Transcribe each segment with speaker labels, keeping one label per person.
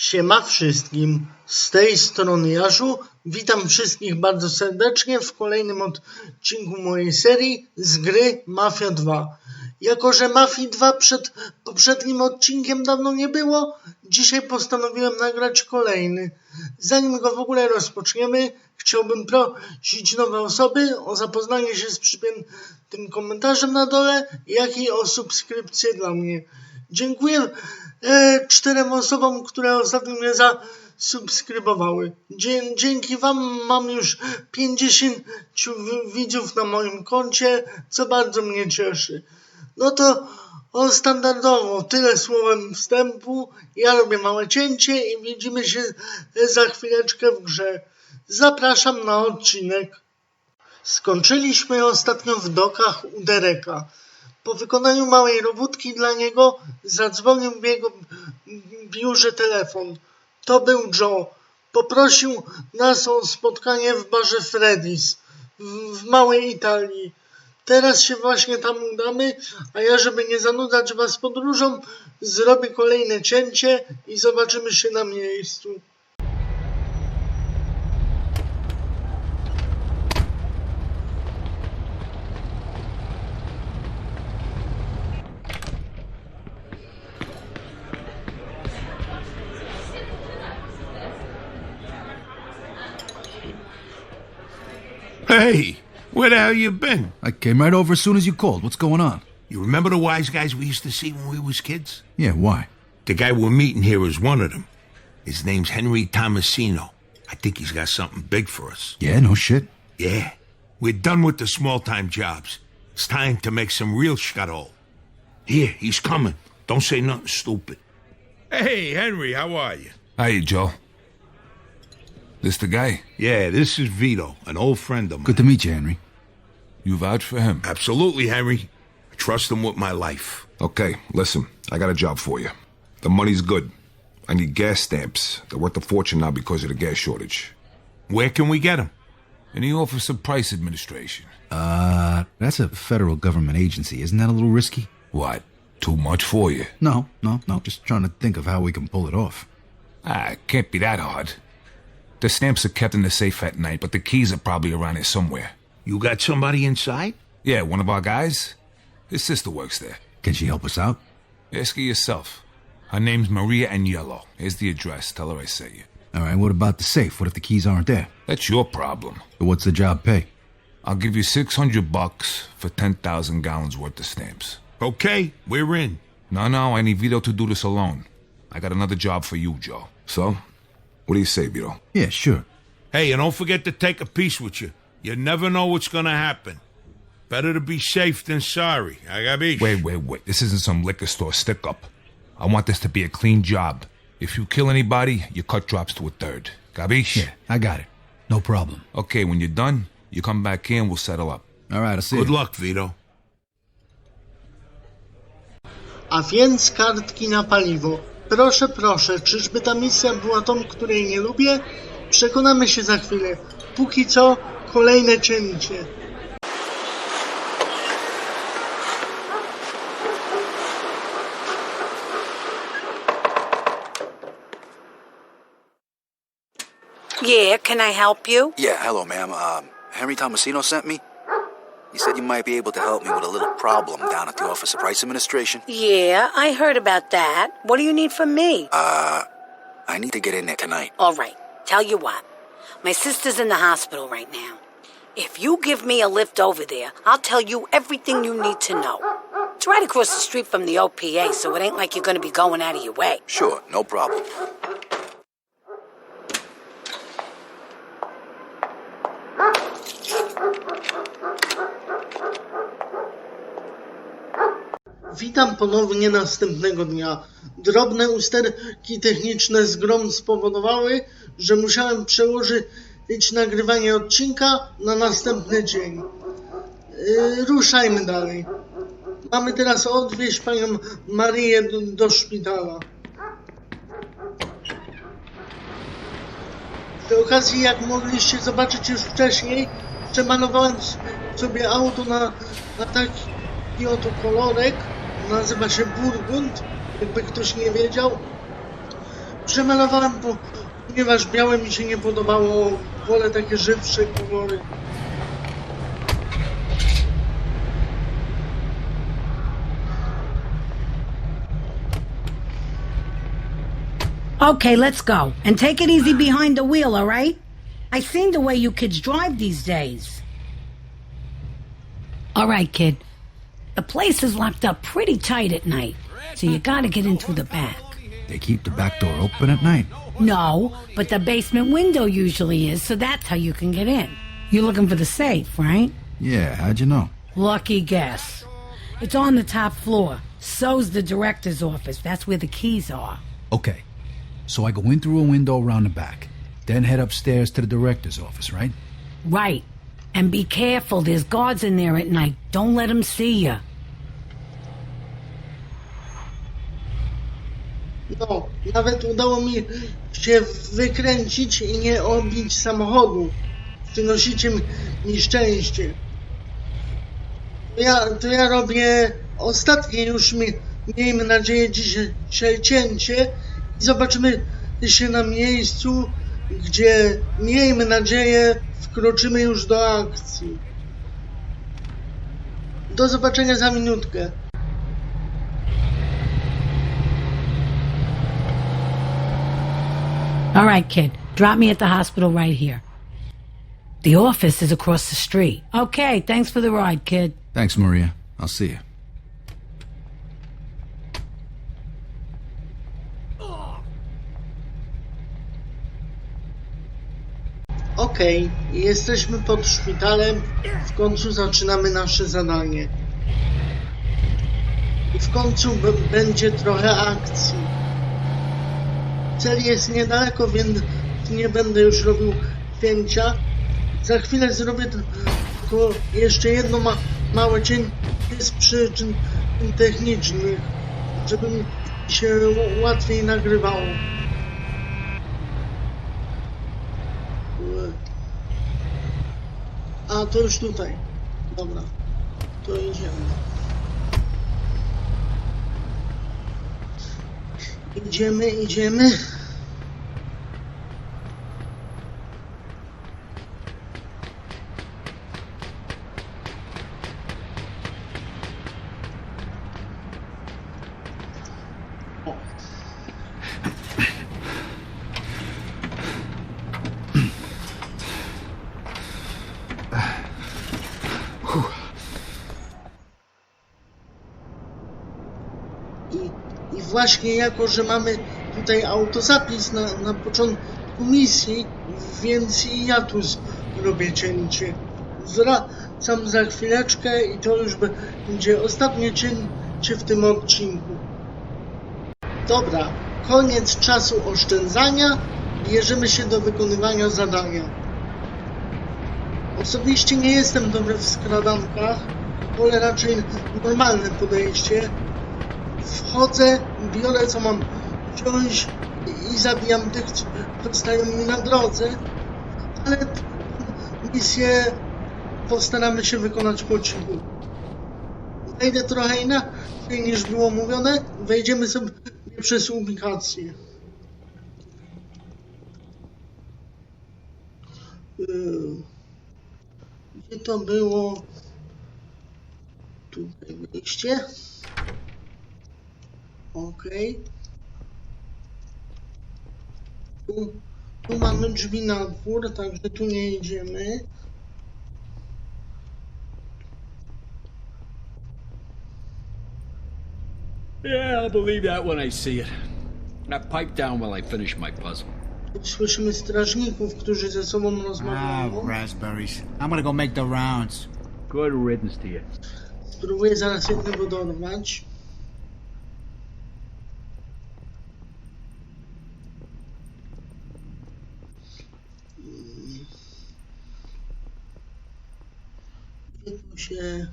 Speaker 1: Siema wszystkim, z tej strony Jaszu. Witam wszystkich bardzo serdecznie w kolejnym odcinku mojej serii z gry Mafia 2. Jako, że Mafii 2 przed poprzednim odcinkiem dawno nie było, dzisiaj postanowiłem nagrać kolejny. Zanim go w ogóle rozpoczniemy, chciałbym prosić nowe osoby o zapoznanie się z przypiętym komentarzem na dole, jak i o subskrypcję dla mnie. Dziękuję e, czterem osobom, które ostatnio mnie zasubskrybowały. Dzięki Wam mam już 50 wi- widzów na moim koncie, co bardzo mnie cieszy. No to o, standardowo tyle słowem wstępu. Ja robię małe cięcie i widzimy się za chwileczkę w grze. Zapraszam na odcinek. Skończyliśmy ostatnio w dokach u Dereka. Po wykonaniu małej robótki dla niego zadzwonił w jego biurze telefon. To był Joe. Poprosił nas o spotkanie w barze Freddy's w, w małej Italii. Teraz się właśnie tam udamy, a ja, żeby nie zanudzać Was podróżą, zrobię kolejne cięcie i zobaczymy się na miejscu.
Speaker 2: Hey, where the hell you been?
Speaker 3: I came right over as soon as you called. What's going on?
Speaker 2: You remember the wise guys we used to see when we was kids?
Speaker 3: Yeah, why?
Speaker 2: The guy we're meeting here is one of them. His name's Henry Tomasino. I think he's got something big for us.
Speaker 3: Yeah, no shit.
Speaker 2: Yeah. We're done with the small-time jobs. It's time to make some real scuttle. Here, he's coming. Don't say nothing stupid. Hey, Henry, how are you?
Speaker 4: Hey, Joe. This the guy?
Speaker 2: Yeah, this is Vito, an old friend of mine.
Speaker 3: Good to meet you, Henry.
Speaker 4: You vouch for him?
Speaker 2: Absolutely, Henry. I trust him with my life.
Speaker 5: Okay, listen, I got a job for you. The money's good. I need gas stamps. They're worth a fortune now because of the gas shortage.
Speaker 2: Where can we get them?
Speaker 4: In the Office of Price Administration.
Speaker 3: Uh, that's a federal government agency. Isn't that a little risky?
Speaker 4: What? Too much for you?
Speaker 3: No, no, no. Just trying to think of how we can pull it off.
Speaker 4: Ah, it can't be that hard. The stamps are kept in the safe at night, but the keys are probably around here somewhere.
Speaker 2: You got somebody inside?
Speaker 4: Yeah, one of our guys? His sister works there.
Speaker 3: Can she help us out?
Speaker 4: Ask her yourself. Her name's Maria Agnello. Here's the address. Tell her I sent you.
Speaker 3: All right, what about the safe? What if the keys aren't there?
Speaker 4: That's your problem.
Speaker 3: So what's the job pay?
Speaker 4: I'll give you 600 bucks for 10,000 gallons worth of stamps.
Speaker 2: Okay, we're in.
Speaker 4: No, no, I need Vito to do this alone. I got another job for you, Joe.
Speaker 5: So, what do you say, Vito?
Speaker 3: Yeah, sure.
Speaker 2: Hey, and don't forget to take a piece with you. You never know what's gonna happen. Better to be safe than sorry. I got be.
Speaker 4: Wait, wait, wait. This isn't some liquor store stick up. I want this to be a clean job. If you kill anybody, your cut drops to a third. Gabish?
Speaker 3: Yeah, I got it. No problem.
Speaker 4: Okay, when you're done, you come back in, we'll settle up.
Speaker 3: All right, I'll see you.
Speaker 2: Good
Speaker 3: you.
Speaker 2: luck, Vito.
Speaker 1: A więc kartki na paliwo. Proszę, proszę, czyżby ta misja była tą, której nie lubię? Przekonamy się za chwilę. Póki co, kolejne cięcie.
Speaker 6: Yeah, can I help you?
Speaker 7: Yeah, hello, ma'am. Um, Henry Tomasino sent me. He said you might be able to help me with a little problem down at the Office of Price Administration.
Speaker 6: Yeah, I heard about that. What do you need from me?
Speaker 7: Uh, I need to get in there tonight.
Speaker 6: All right, tell you what. My sister's in the hospital right now. If you give me a lift over there, I'll tell you everything you need to know. It's right across the street from the OPA, so it ain't like you're gonna be going out of your way.
Speaker 7: Sure, no problem.
Speaker 1: Witam ponownie następnego dnia. Drobne usterki techniczne z grom spowodowały, że musiałem przełożyć nagrywanie odcinka na następny dzień. Yy, ruszajmy dalej. Mamy teraz odwieźć panią Marię do, do szpitala. Przy okazji, jak mogliście zobaczyć już wcześniej, przemalowałem sobie auto na, na taki oto kolorek. Nazywa się Burgund, jakby ktoś nie wiedział. Przemalowałem, bo, ponieważ białe mi się nie podobało. Wolę takie żywsze kolory.
Speaker 6: Okay, let's go. And take it easy behind the wheel, all right? I seen the way you kids drive these days. All right, kid. The place is locked up pretty tight at night, so you gotta get in through the back.
Speaker 3: They keep the back door open at night.
Speaker 6: No, but the basement window usually is, so that's how you can get in. You're looking for the safe, right?
Speaker 3: Yeah, how'd you know?
Speaker 6: Lucky guess. It's on the top floor. So's the director's office. That's where the keys are.
Speaker 3: Okay. So I go in through a window around the back, then head upstairs to the director's office, right?
Speaker 6: Right. And be careful. There's guards in there at night. Don't let them see you.
Speaker 1: No, nawet udało mi się wykręcić i nie obić samochodu. Przynosicie mi- szczęście. To ja, to ja robię ostatnie już, mi, miejmy nadzieję, dzisiaj cięcie i zobaczymy się na miejscu, gdzie, miejmy nadzieję, wkroczymy już do akcji. Do zobaczenia za minutkę.
Speaker 6: All right, kid. Drop me at the hospital right here. The office is across the street. Okay, thanks for the ride, kid.
Speaker 3: Thanks, Maria. I'll see you.
Speaker 1: Okej, jesteśmy pod szpitalem. W końcu zaczynamy nasze zadanie. I w końcu b- będzie trochę akcji. Cel jest niedaleko, więc nie będę już robił cięcia. Za chwilę zrobię tylko jeszcze jedno ma małe cięcie z przyczyn technicznych, żeby mi się łatwiej nagrywało. A, to już tutaj. Dobra. To idziemy. Idziemy, idziemy. Właśnie jako, że mamy tutaj autozapis na, na początku misji, więc i ja tu zrobię cięcie. Wracam za chwileczkę i to już będzie ostatnie cięcie w tym odcinku. Dobra, koniec czasu oszczędzania. Bierzemy się do wykonywania zadania. Osobiście nie jestem dobry w skradankach, wolę raczej normalne podejście wchodzę, biorę co mam wziąć i zabijam tych, co stają mi na drodze, ale misję postaramy się wykonać po cichu. Wejdę trochę inaczej niż było mówione, wejdziemy sobie przez ubikację. Yy, Gdzie to było? Tutaj wyjście. Okej. Tu, tu mamy drzwi na dwór, także tu nie idziemy.
Speaker 8: Yeah, I'll believe that when I see it. Now pipe down while I finish my puzzle.
Speaker 1: Słyszymy strażników, którzy ze sobą
Speaker 9: Ah,
Speaker 1: rozmawiają.
Speaker 9: raspberries. I'm gonna go make the rounds.
Speaker 8: Good riddance to you.
Speaker 1: Spróbuję zaraz jednego dorwać. Mm. Gdzie tu się...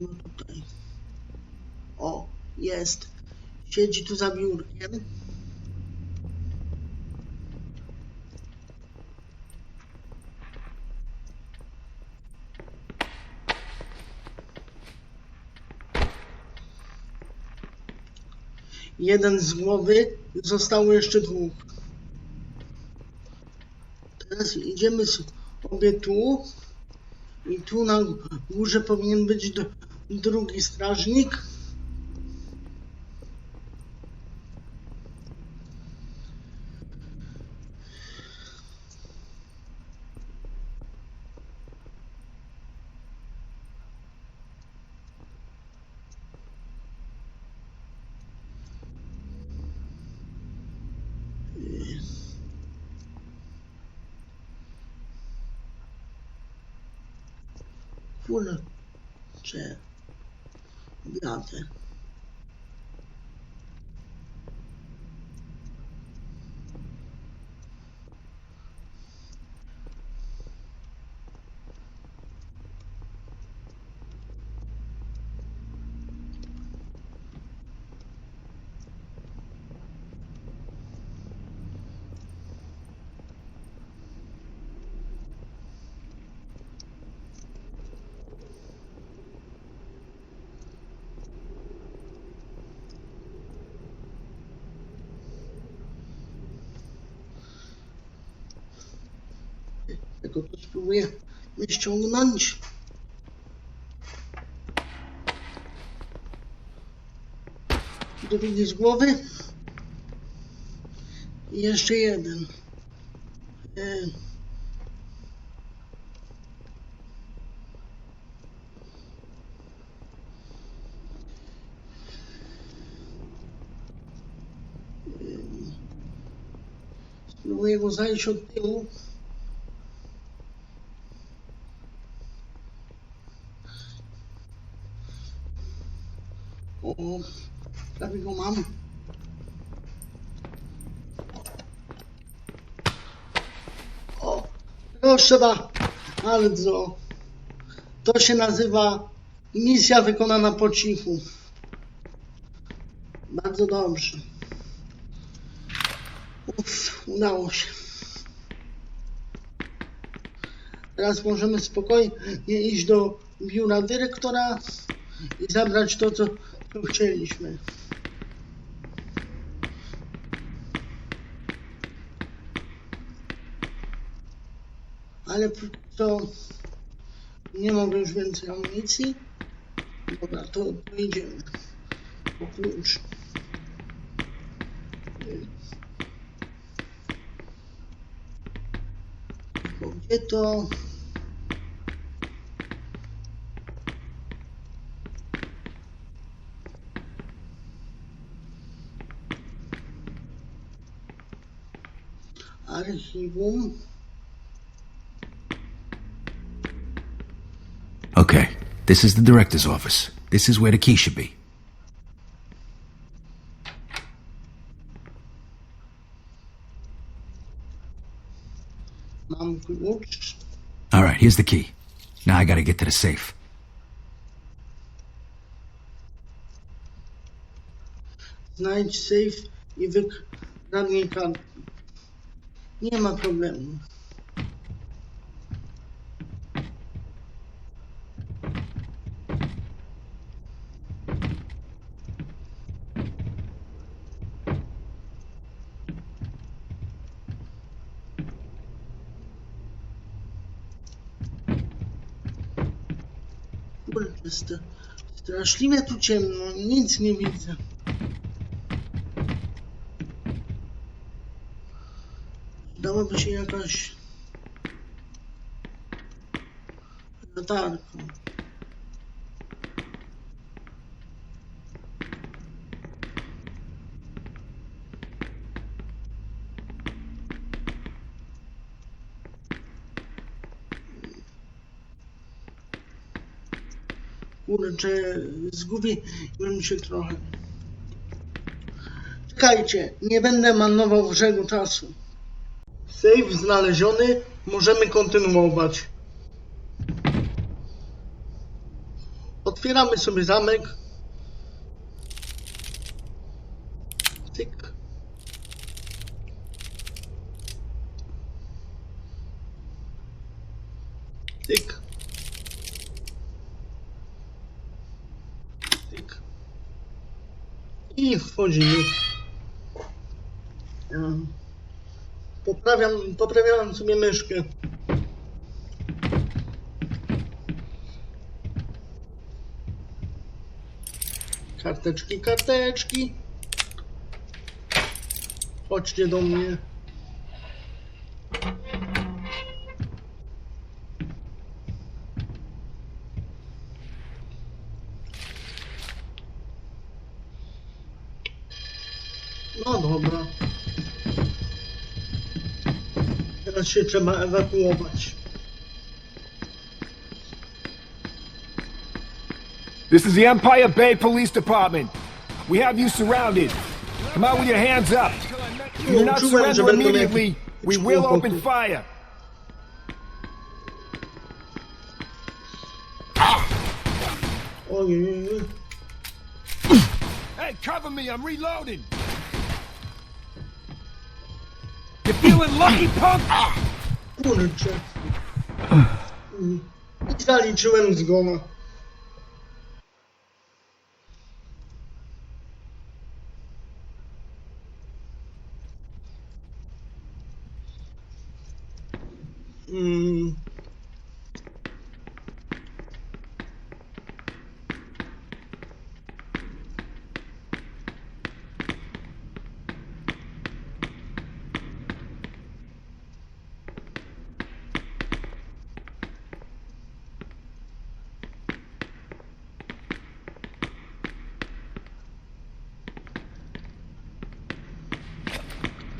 Speaker 1: No tutaj. O, jest. Siedzi tu za biurkiem. jeden z głowy Zostało jeszcze dwóch. Teraz idziemy sobie tu. I tu na górze powinien być drugi strażnik. something. Spróbuję ściągnąć. Drugi z głowy. I jeszcze jeden. E, Spróbuję go zajść od tyłu. O, prawie go mam. O, proszę bardzo. To się nazywa misja wykonana po cichu. Bardzo dobrze. Uff, udało się. Teraz możemy spokojnie iść do biura dyrektora i zabrać to, co tu chcieliśmy. Ale co nie mogę już więcej amunicji. Dobra, to, to idziemy. Po klucz. Gdzie to? Archiwum.
Speaker 3: This is the director's office. This is where the key should be. All right, here's the key. Now I gotta get to the safe.
Speaker 1: Znajdź safe i wykradnij kartę. Nie ma problemu. Sta- straszliwie tu ciemno, nic nie widzę. Dałaby się jakaś latarka. Kurczę, zgubiłem się trochę. Czekajcie, nie będę marnował brzegu czasu. Save znaleziony, możemy kontynuować. Otwieramy sobie zamek. wchodzimy. Poprawiam, poprawiałem sobie myszkę. Karteczki, karteczki. Chodźcie do mnie. Się trzeba ewakuować.
Speaker 10: This is the Empire Bay Police Department. We have you surrounded. Come out with your hands up. If you do not surrender immediately, we will open fire. Hey, cover me, I'm reloading. You feeling lucky, punk?
Speaker 1: Kurczę. I zaliczyłem zgona. Mm.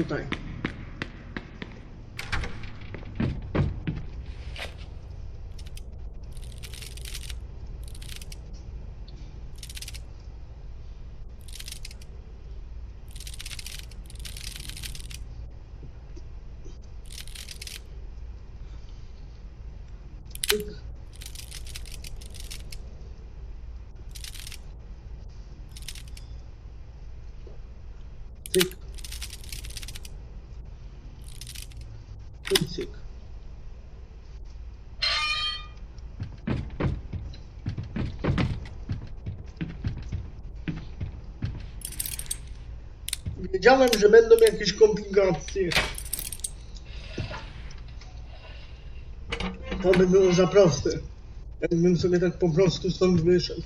Speaker 1: Tutaj. Cyk. I cyk. Wiedziałem, że będą jakieś komplikacje. To by było za proste. Jakbym sobie tak po prostu stąd wyszedł.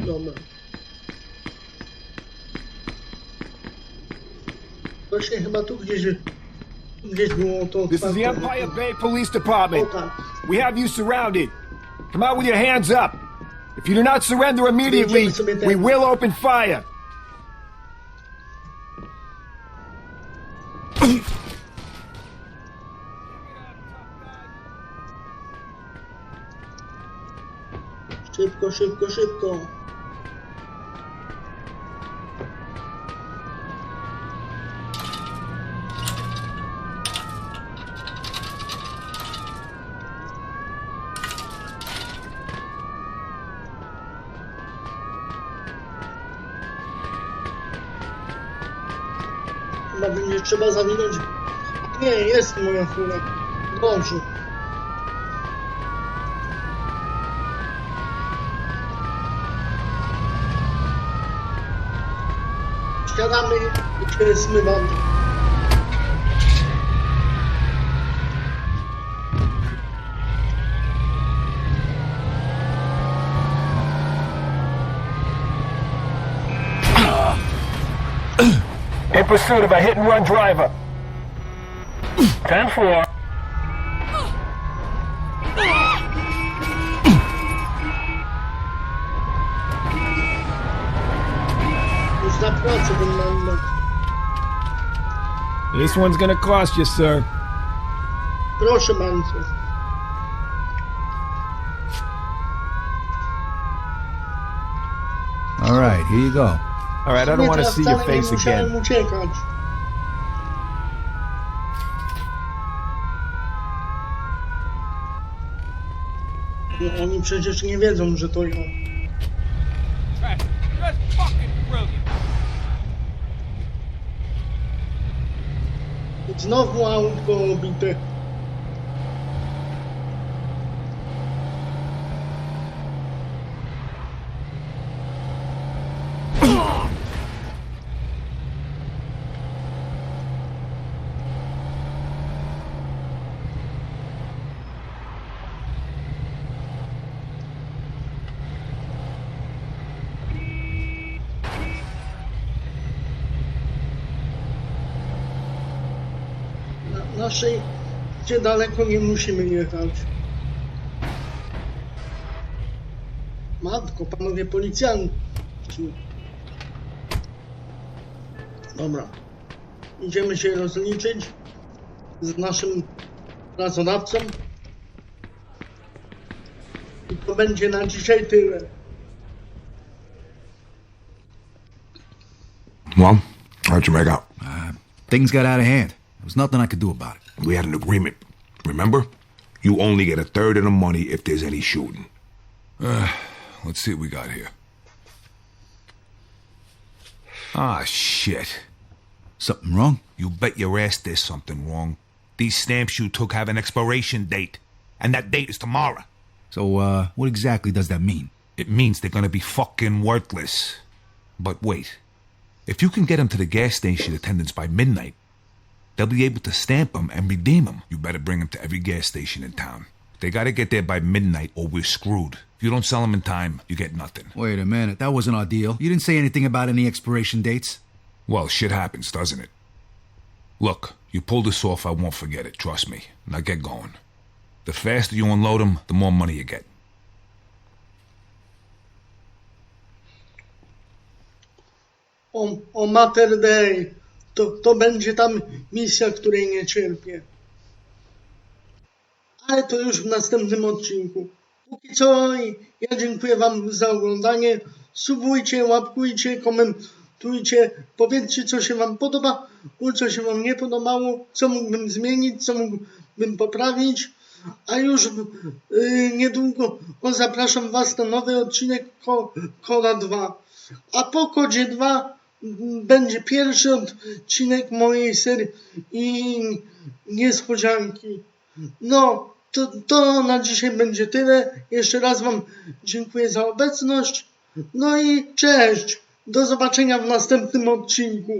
Speaker 1: Dobra. Właśnie chyba tu gdzieś, gdzieś było to
Speaker 10: This is the. Empire Bay Police Department. We have you surrounded. Come out with your hands up. If you do not surrender immediately, we will open fire.
Speaker 1: Szybko, szybko, szybko. Chyba będzie trzeba zawinąć. Nie, jest moja fura. Dobrze. Siadamy i zmywamy.
Speaker 10: Pursuit of a hit and run driver. 10 4.
Speaker 1: Już zapłacę ten mandat.
Speaker 10: This one's gonna cost you, sir.
Speaker 1: Proszę bardzo.
Speaker 3: All right, here you go.
Speaker 10: All right, I don't want to see your face again.
Speaker 1: uciekać. No, oni przecież nie wiedzą, że to ja. Znowu autko obite. Naszej, gdzie daleko nie musimy jechać. Matko, panowie policjanci. Dobra. Idziemy się rozliczyć z naszym pracodawcą. I to będzie na dzisiaj tyle.
Speaker 5: Well, how'd you make out?
Speaker 3: Things got out of hand. There was nothing I could do about it.
Speaker 5: We had an agreement. Remember? You only get a third of the money if there's any shooting.
Speaker 4: Uh, Let's see what we got here. Ah, shit.
Speaker 3: Something wrong?
Speaker 4: You bet your ass there's something wrong. These stamps you took have an expiration date, and that date is tomorrow.
Speaker 3: So, uh, what exactly does that mean?
Speaker 4: It means they're gonna be fucking worthless. But wait. If you can get them to the gas station attendants by midnight, they'll be able to stamp them and redeem them. You better bring them to every gas station in town. They gotta get there by midnight or we're screwed. If you don't sell them in time, you get nothing.
Speaker 3: Wait a minute, that wasn't our deal. You didn't say anything about any expiration dates.
Speaker 4: Well, shit happens, doesn't it? Look, you pull this off, I won't forget it, trust me. Now get going. The faster you unload them, the more money you get.
Speaker 1: O, o Mater Dei. To, to będzie tam misja, której nie cierpię. Ale to już w następnym odcinku. Póki co ja dziękuję Wam za oglądanie. Subujcie, łapkujcie, komentujcie. Powiedzcie, co się Wam podoba, co się Wam nie podobało, co mógłbym zmienić, co mógłbym poprawić. A już yy, niedługo o, zapraszam Was na nowy odcinek Ko Koda 2. A po Kodzie 2 m, będzie pierwszy odcinek mojej serii i niespodzianki. No, to, to na dzisiaj będzie tyle. Jeszcze raz Wam dziękuję za obecność. No i cześć. Do zobaczenia w następnym odcinku.